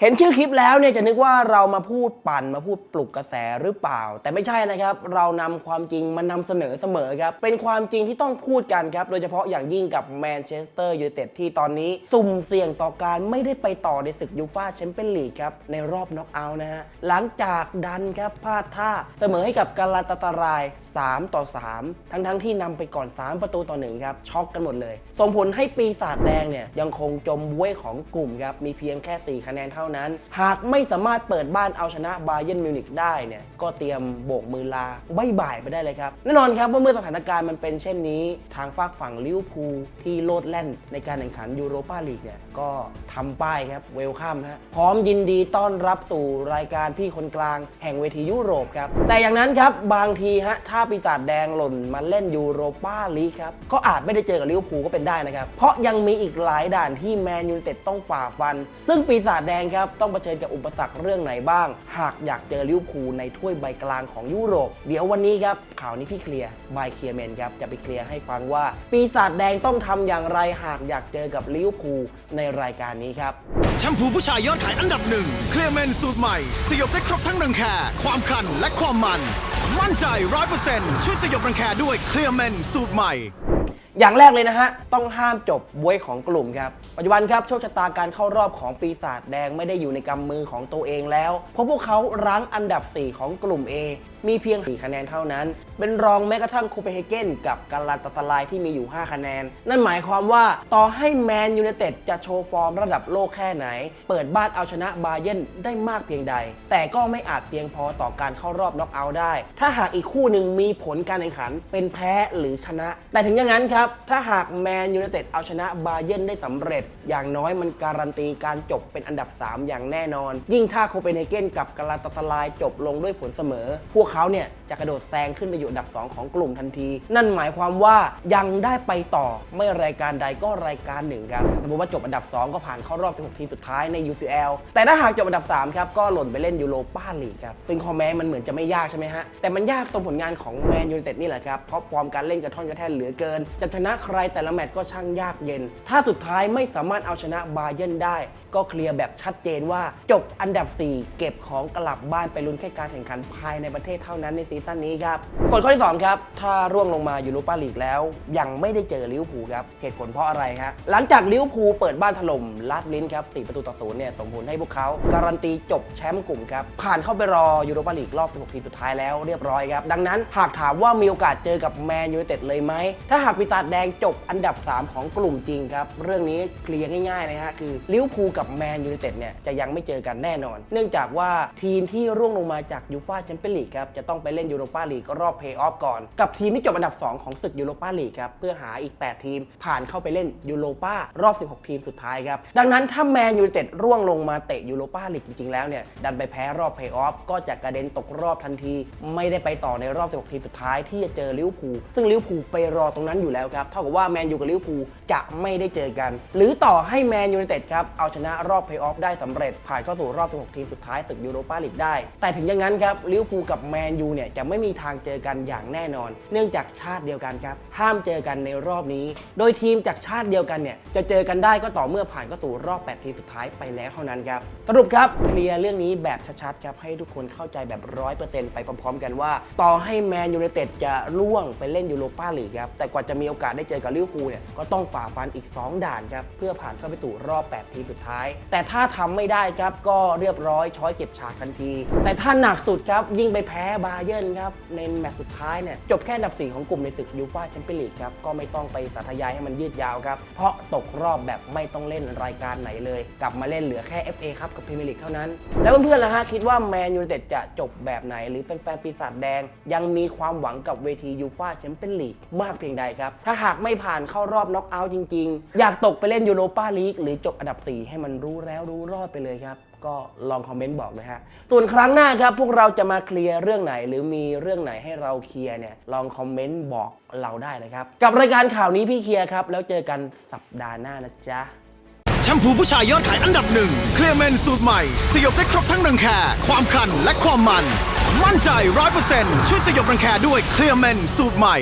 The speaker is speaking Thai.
เห็นชื่อคลิปแล้วเนี่ยจะนึกว่าเรามาพูดปั่นมาพูดปลุกกระแสหรือเปล่า แต่ไม่ใช่นะครับ เรานำความจริงมานำเสนอเสมอครับ เป็นความจริงที่ต้องพูดกันครับ โดยเฉพาะอย่างยิ่งกับแมนเชสเตอร์ยูไนเต็ดที่ตอนนี้ สุ่มเสี่ยงต่อการไม่ได้ไปต่อในศึกยูฟ่าแชมเปี้ยนลีกครับ ในรอบน็อกเอาท์นะฮะ หลังจากดันครับพลาดท่าเสมอให้กับกาลาตาตาราย 3 ต่อ 3 ทั้งๆที่นำไปก่อน 3 ประตูต่อหนึ่งครับช็อกกันหมดเลยส่งผลให้ปีศาจแดงเนี่ยยังคงจมบ้วยของกลุ่มครับมีเพียงแค่ 4 คะแนนเท่านั้น หากไม่สามารถเปิดบ้านเอาชนะบาเยิร์นมิวนิกได้เนี่ยก็เตรียมโบกมือลาบายบายไปได้เลยครับ แน่นอนครับว่าเมื่อสถานการณ์มันเป็นเช่นนี้ ทางฝากฝั่งลิเวอร์พูลที่โลดแล่นในการแข่งขันยูโรปาลีกเนี่ยก็ทำป้ายครับเวลคัมฮะพร้อมยินดีต้อนรับสู่รายการพี่คนกลางแห่งเวทียุโรปครับแต่อย่างนั้นครับบางทีฮะถ้าปีศาจแดงหล่นมาเล่นยูโรปาลีกครับก็อาจไม่ได้เจอกับลิเวอร์พูลก็เป็นได้นะครับเพราะยังมีอีกหลายด่านที่แมนยูนเต็ดต้องฝ่าฟัน ซึ่งปีศาจแดงครับต้องเผชิญกับอุปสรรคเรื่องไหนบ้าง หากอยากเจอลิเวอร์พูลในถ้วยใบกลางของยุโรป เดี๋ยววันนี้ครับข่าวนี้พี่เคลียร์บายเคลียร์แมนครับจะไปเคลียร์ให้ฟังว่า ปีศาจแดงต้องทำอย่างไรหากอยากเจอกับลิเวอร์พูลในรายการนี้ครับแชมพูผู้ชายยอดขายอันดับหนึ่งเคลียร์เมนสูตรใหม่สยบได้ครบทั้งรังแคความคันและความมัน มั่นใจร้อยเปอร์เซ็นต์ช่วยสยบรังแคด้วยเคลียร์เมนสูตรใหม่ อย่างแรกเลยนะฮะ ต้องห้ามจบบวยของกลุ่มครับ ปัจจุบันครับโชคชะตาการเข้ารอบของปีศาจแดงไม่ได้อยู่ในกำมือของตัวเองแล้ว เพราะพวกเขารั้งอันดับ 4 ของกลุ่ม A มีเพียง 4 คะแนนเท่านั้น เป็นรองแม้กระทั่งโคเปนเฮเกนกับกาลาตาตาลายที่มีอยู่ 5 คะแนน นั่นหมายความว่าต่อให้แมนยูไนเต็ดจะโชว์ฟอร์มระดับโลกแค่ไหน เปิดบ้านเอาชนะบาเยิร์นได้มากเพียงใด แต่ก็ไม่อาจเพียงพอต่อการเข้ารอบน็อกเอาท์ได้ ถ้าหากอีกคู่หนึ่งมีผลการแข่งขันเป็นแพ้หรือชนะ แต่ถึงอย่างนั้นครับถ้าหากแมนยูไนเต็ดเอาชนะบาเยิร์นได้สำเร็จ อย่างน้อยมันการันตีการจบเป็นอันดับ 3 อย่างแน่นอน ยิ่งถ้าโคเปนเฮเกนกับกาลาตาตาลายจบลงด้วยผลเสมอ พวกเขาเนี่ยจะกระโดดแซงขึ้นไปอยู่อันดับ 2 ของกลุ่มทันที นั่นหมายความว่ายังได้ไปต่อไม่รายการใดก็รายการหนึ่งครับสมมติว่าจบอันดับ 2 ก็ผ่านเข้ารอบ 16 ทีมสุดท้ายใน UCL แต่ถ้าหากจบอันดับ3ครับก็หล่นไปเล่นยูโรป้าลีกครับซึ่งคอมแม้มันเหมือนจะไม่ยากใช่ไหมฮะแต่มันยากตรงผลงานของแมนยูไนเต็ดนี่แหละครับเพราะฟอร์มการเล่นกระท่อนกระแท่นเหลือเกินจะชนะใครแต่ละแมตช์ก็ช่างยากเย็น ถ้าสุดท้ายไม่สามารถเอาชนะบาเยิร์นได้ ก็เคลียร์แบบชัดเจนว่าจบอันดับ 4 เก็บของกลับบ้านไปลุ้นแค่การแข่งขันภายในประเทศเท่านั้นในซีซั่นนี้ครับกฎข้อที่ 2 ครับ ถ้าร่วงลงมายูโรปาลีกแล้ว ยังไม่ได้เจอลิเวอร์พูลครับเหตุผลเพราะอะไรฮะหลังจากลิเวอร์พูลเปิดบ้านถล่มลาดลินครับ4ประตูต่อศูนย์เนี่ยส่งผลให้พวกเขาการันตีจบแชมป์กลุ่มครับผ่านเข้าไปรอยูโรปาลีกรอบ 16 ทีมสุดท้ายแล้วเรียบร้อยครับดังนั้นหากถามว่ามีโอกาสเจอกับแมนยูไนเต็ดเลยไหมถ้าหากปีศาจแดงจบอันดับ 3 ของกลุ่มจริงครับ เรื่องนี้เคลียร์ง่ายๆนะฮะคือลิเวอร์พูลกับแมนยูไนเต็ดเนี่ยจะยังไม่เจอกันแน่นอน เนื่องจากว่าทีมที่ร่วงลงมาจากยูฟ่าแชมเปี้ยนลีกครับจะต้องไปเล่นยูโรปาลีกรอบเพลย์ออฟก่อน กับทีมที่จบอันดับ 2 ของศึกยูโรปาลีกครับเพื่อหาอีก 8 ทีม ผ่านเข้าไปเล่นยูโรปารอบ 16 ทีมสุดท้ายครับดังนั้นถ้าแมนยูไนเต็ดร่วงลงมาเตะยูโรปาลีกจริงๆแล้วเนี่ยดันไปแพ้รอบเพลย์ออฟก็จะกระเด็นตกรอบทันที ไม่ได้ไปต่อในรอบ 16 ทีมสุดท้ายที่จะเจอลิเวอร์พูลซึ่งลิเวอร์พูลไปรอตรงนั้นอยู่แล้วครับ เท่ากับว่าแมนยูกับลิเวอร์พูลจะไม่ได้เจอกัน หรือต่อให้แมนยูไนเต็ดครับ เอาชนะรอบเพลย์ออฟได้สำเร็จ ผ่านเข้าสู่รอบ 16 ทีมสุดท้ายศึกยูโรปาลีกได้ แต่ถึงอย่างนั้นครับลิเวอร์พูลกับแมนยูเนี่ยจะไม่มีทางเจอกันอย่างแน่นอน เนื่องจากชาติเดียวกันครับ ห้ามเจอกันในรอบนี้ โดยทีมจากชาติเดียวกันเนี่ยจะเจอกันได้ก็ต่อเมื่อผ่านเข้าสู่รอบ 8 ทีมสุดท้ายไปแล้วเท่านั้นครับสรุปครับเคลียร์เรื่องนี้แบบชัดๆครับให้ทุกคนเข้าใจแบบร้อยเปอร์เซ็นต์ไปพร้อมๆ กันว่า ต่อให้แมนยูไนเต็ดจะล่วงไปเล่นยูโรปาลีกครับแต่กว่าจะมีโอกาสได้เจอกับลิเวอร์พูลเนี่ยก็ต้องฝ่าฟันอีก 2 ด่านครับเพื่อผ่านเข้าไปสู่รอบ 8 ทีมสุดท้าย แต่ถ้าทำไม่ได้ครับก็เรียบร้อยช้อยเก็บฉากทันที แต่ถ้าหนักสุดครับยิ่งไปแพ้บาเยิร์นครับในแมตช์สุดท้ายเนี่ยจบแค่อันดับ4ของกลุ่มในศึกยูฟ่าแชมเปี้ยนลีกครับก็ไม่ต้องไปสาธยายให้มันยืดยาวครับเพราะตกรอบแบบไม่ต้องเล่นรายการไหนเลย กลับมาเล่นเหลือแค่ FA ครับกับพรีเมียร์ลีกเท่านั้น แล้วเพื่อนๆล่ะฮะคิดว่าแมนยูเต็ดจะจบแบบไหน หรือแฟนๆปีศาจแดง ยังมีความหวังกับเวทียูฟ่าแชมเปี้ยนลีกมากเพียงใดครับถ้าหากไม่ผ่านเข้ารอบน็อกเอาท์จริง ๆ อยากตกไปเล่นยูโรปาลีกหรือจบอันดับ 4 ให้มันรู้แล้วรู้รอดไปเลยครับ ก็ลองคอมเมนต์บอกนะฮะส่วนครั้งหน้าครับ พวกเราจะมาเคลียร์เรื่องไหน หรือมีเรื่องไหนให้เราเคลียร์เนี่ยลองคอมเมนต์บอกเราได้นะครับ กับรายการข่าวนี้พี่เคลียร์ครับ แล้วเจอกันสัปดาห์หน้านะจ๊ะแชมพูผู้ชายยอดขายอันดับหนึ่งเคลียร์เมนสูตรใหม่ สยบได้ครบทั้งรังแคความคันและความมัน มั่นใจร้อยเปอร์เซ็นต์ช่วยสยบรังแคด้วยเคลียร์เมนสูตรใหม่